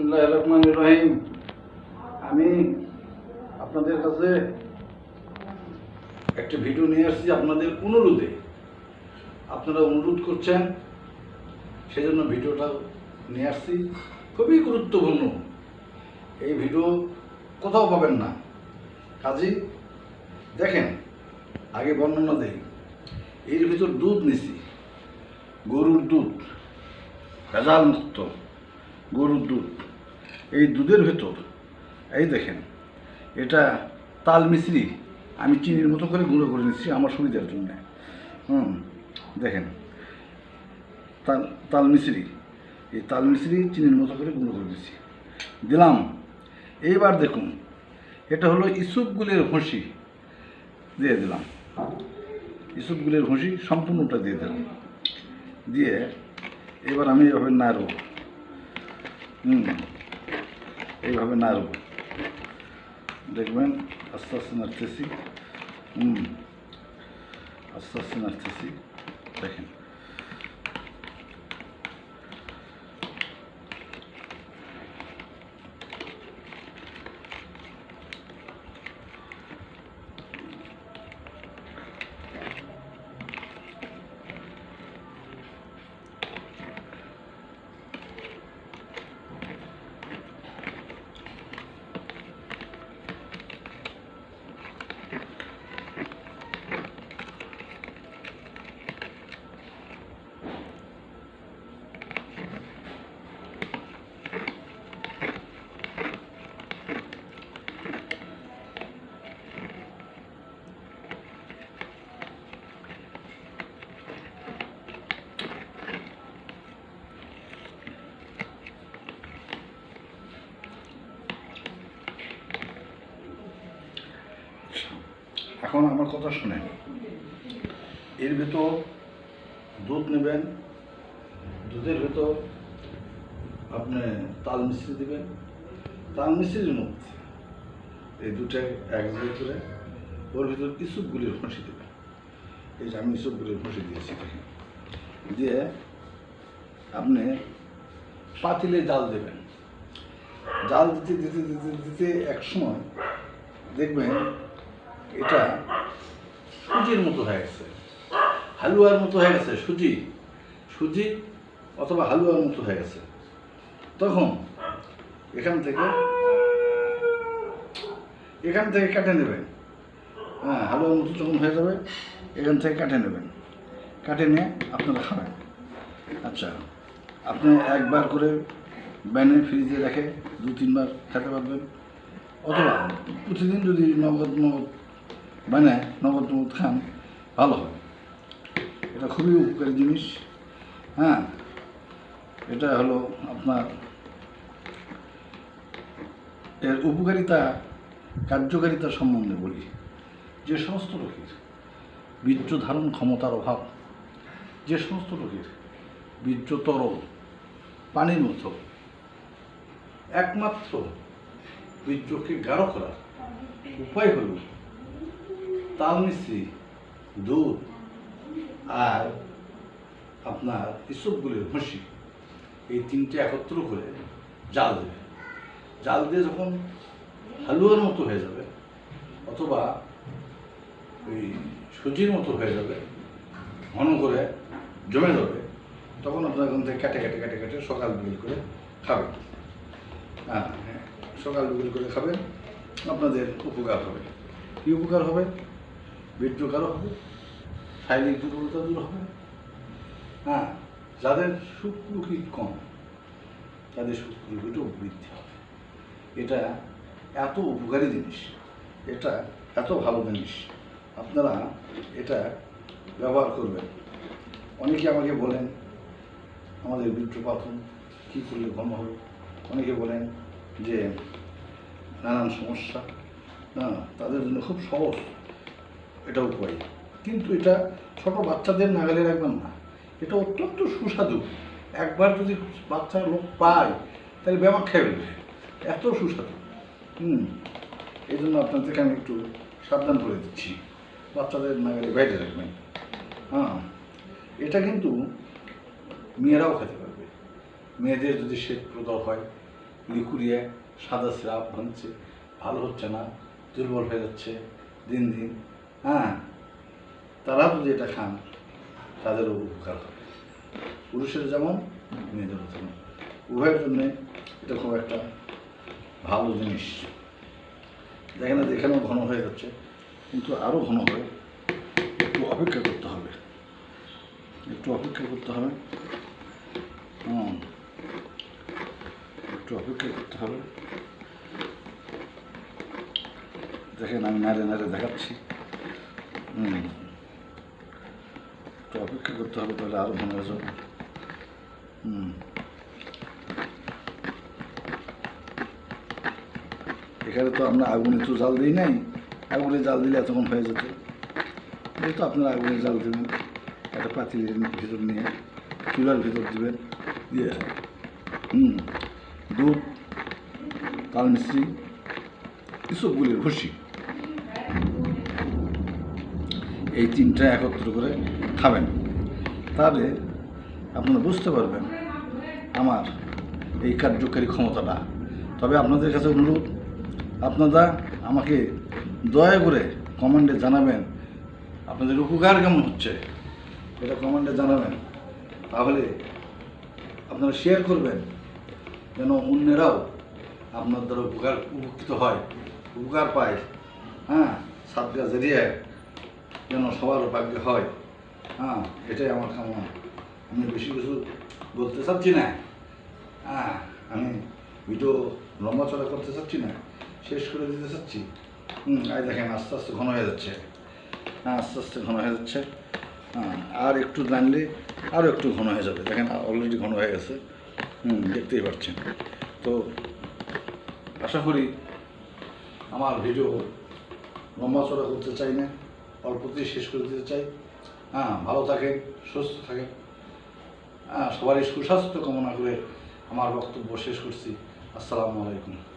বিসমুল্লাহ রহমান রহিম। আমি আপনাদের কাছে একটা ভিডিও নিয়ে আসছি আপনাদের অনুরোধে। আপনারা অনুরোধ করছেন, সেজন্য ভিডিওটা নিয়ে আসছি। খুবই গুরুত্বপূর্ণ। এই ভিডিও কোথাও পাবেন না। কাজেই দেখেন, আগে বর্ণনা দেই। এর ভিতর দুধ নিছি। গরুর দুধ, ভেজাল মুক্ত গরুর দুধ। এই দুধের ভেতর, এই দেখেন, এটা তাল মিশ্রি, আমি চিনির মতো করে গুঁড়ো করে নিচ্ছি আমার সুবিধার জন্য। হুম, দেখেন, তাল তাল মিশ্রি, এই তাল মিশ্রি চিনির মতো করে গুঁড়ো করে দিচ্ছি। দিলাম, এইবার দেখুন, এটা হলো ইসুপগুলের ভুসি দিয়ে দিলাম। ইসুপগুলের ভুসি সম্পূর্ণটা দিয়ে দিলাম। দিয়ে এবার আমি এভাবে নাড়ব। হুম এইভাবে নাড়ব দেখবেন আস্তে আস্তে নাড়তেছি। হুম। আস্তে আস্তে নাড়তেছি। দেখেন। এখন আমার কথা শুনেন এর ভেতর দুধ নেবেন, দুধের ভেতর আপনি তাল মিশ্রি দেবেন। তাল মিশ্রির মধ্যে এই দুটাই এক জায়গায় ওর ভিতর ইসুপগুলির ফাঁসি দেবেন। এই যে আমি ইসুপগুলির ফাঁসি দিয়েছি দিয়ে আপনি পাতিলে জাল দেবেন। জাল দিতে দিতে দিতে দিতে এক সময় দেখবেন এটা সুজির মতো হয়ে গেছে। হালুয়ার মতো হয়ে গেছে, সুজি। সুজি অথবা হালুয়ার মতো হয়ে গেছে। তখন এখান থেকে এখান থেকে কাটে নেবেন। হ্যাঁ হালুয়ার মতো যখন হয়ে যাবে, এখান থেকে কাটে নেবেন। কাটে নিয়ে আপনারা খাবেন। আচ্ছা আপনি একবার করে ব্যানে ফ্রিজে রেখে দু তিনবার খেতে পারবেন। অথবা প্রতিদিন যদি নগদ নগদ মানে নগদ খান, ভালো হবে। এটা খুবই উপকারী জিনিস হ্যাঁ? এটা হলো আপনার এর উপকারিতা, কার্যকারিতা সম্বন্ধে বলি। যে সমস্ত রোগীর বীর্য ধারণ ক্ষমতার অভাব, যে সমস্ত রোগীর বীর্য তরল, পানির মতো, একমাত্র বীর্যকে গাঢ় করার উপায় হল তাল মিশ্রি দুধ আর আপনার ইসবগুলির ভুসি, এই তিনটে একত্র করে জাল দেবে। জাল দিয়ে যখন হালুয়ার মতো হয়ে যাবে অথবা ওই সুজির মতো হয়ে যাবে, ঘন করে জমে যাবে, তখন আপনার ওখান থেকে কেটে কেটে কেটে কেটে সকাল বিকেল করে খাবেন। হ্যাঁ হ্যাঁ সকাল বিকেল করে খাবেন, আপনাদের উপকার হবে। কী উপকার হবে? বীর্যকারও হবে। শারীরিক দুর্বলতা দূর হবে হ্যাঁ যাদের শুক্রকি কম, তাদের শুক্রকিটাও বৃদ্ধি হবে। এটা এত উপকারী জিনিস, এটা এত ভালো জিনিস। আপনারা এটা ব্যবহার করবেন। অনেকে আমাকে বলেন, আমাদের বীর্যপাতন কী করলে ঘন হবে? অনেকে বলেন যে, নানান সমস্যা। হ্যাঁ তাদের জন্য খুব সহজ। এটা উপায় কিন্তু এটা ছোট বাচ্চাদের নাগালে রাখবেন না। এটা অত্যন্ত সুস্বাদু। একবার যদি বাচ্চা লোক পায়, তাহলে ব্যায়াম খেয়ে এত সুস্বাদু। হুম, এই জন্য আপনাদেরকে আমি একটু সাবধান করে দিচ্ছি। বাচ্চাদের নাগালে বাইরে রাখবেন। হ্যাঁ এটা কিন্তু মেয়েরাও খেতে পারবে। মেয়েদের যদি শ্বেত প্রদর হয়, লিকুরিয়ে, সাদা স্রাব ভাঙছে, ভালো হচ্ছে না, দুর্বল হয়ে যাচ্ছে, দিন দিন হ্যাঁ তারা যদি এটা খান তাদেরও উপকার হবে। পুরুষের যেমন, মেয়েদেরও তেমন। উভয়ের জন্যে এটা খুব একটা ভালো জিনিস। দেখেন না এখানেও ঘন হয়ে যাচ্ছে, কিন্তু আরও ঘন হবে একটু অপেক্ষা করতে হবে। একটু অপেক্ষা করতে হবে। হুম, একটু অপেক্ষা করতে হবে। দেখেন, আমি নাড়ে নাড়ে দেখাচ্ছি। একটু অপেক্ষা করতে হবে তাহলে আরও হয়ে যাবে। হুম। এখানে তো আমরা আগুনে তো জাল দিই নাই। আগুনে জাল দিলে এতক্ষণ হয়ে যেত। যেহেতু আপনারা আগুনে জাল দেবেন। একটা পাতিলের ভিতর নিয়ে চুলার ভিতর দিবেন। দিয়ে, হুম, দুধ, তাল মিস্ত্রি এসবগুলির খুশি এই তিনটা একত্র করে খাবেন। তাহলে আপনারা বুঝতে পারবেন আমার এই কার্যকারী ক্ষমতাটা। তবে আপনাদের কাছে অনুরোধ, আপনারা আমাকে দয়া করে কমেন্টে জানাবেন আপনাদের উপকার কেমন হচ্ছে। এটা কমেন্টে জানাবেন, তাহলে আপনারা শেয়ার করবেন যেন অন্যেরাও আপনার দ্বারা উপকার উপকৃত হয়, উপকার পায়। হ্যাঁ সাতগা জেরিয়ে যেন সবার ভাগ্য হয়। হ্যাঁ এটাই আমার কামনা। আমি বেশি কিছু বলতে চাচ্ছি না। হ্যাঁ আমি ভিডিও লম্বা চড়া করতে চাচ্ছি না, শেষ করে দিতে চাচ্ছি। হুম আই দেখেন, আস্তে আস্তে ঘন হয়ে যাচ্ছে। হ্যাঁ আস্তে আস্তে ঘন হয়ে যাচ্ছে। হ্যাঁ আর একটু জানলে আরও একটু ঘন হয়ে যাবে। দেখেন অলরেডি ঘন হয়ে গেছে। হুম, দেখতেই পাচ্ছেন। তো আশা করি আমার ভিডিও লম্বা চড়া করতে চাই না। অল্পতেই শেষ করে দিতে চাই। হ্যাঁ ভালো থাকেন, সুস্থ থাকেন। হ্যাঁ সবারই সুস্বাস্থ্য কামনা করে আমার বক্তব্য শেষ করছি। আসসালামু আলাইকুম।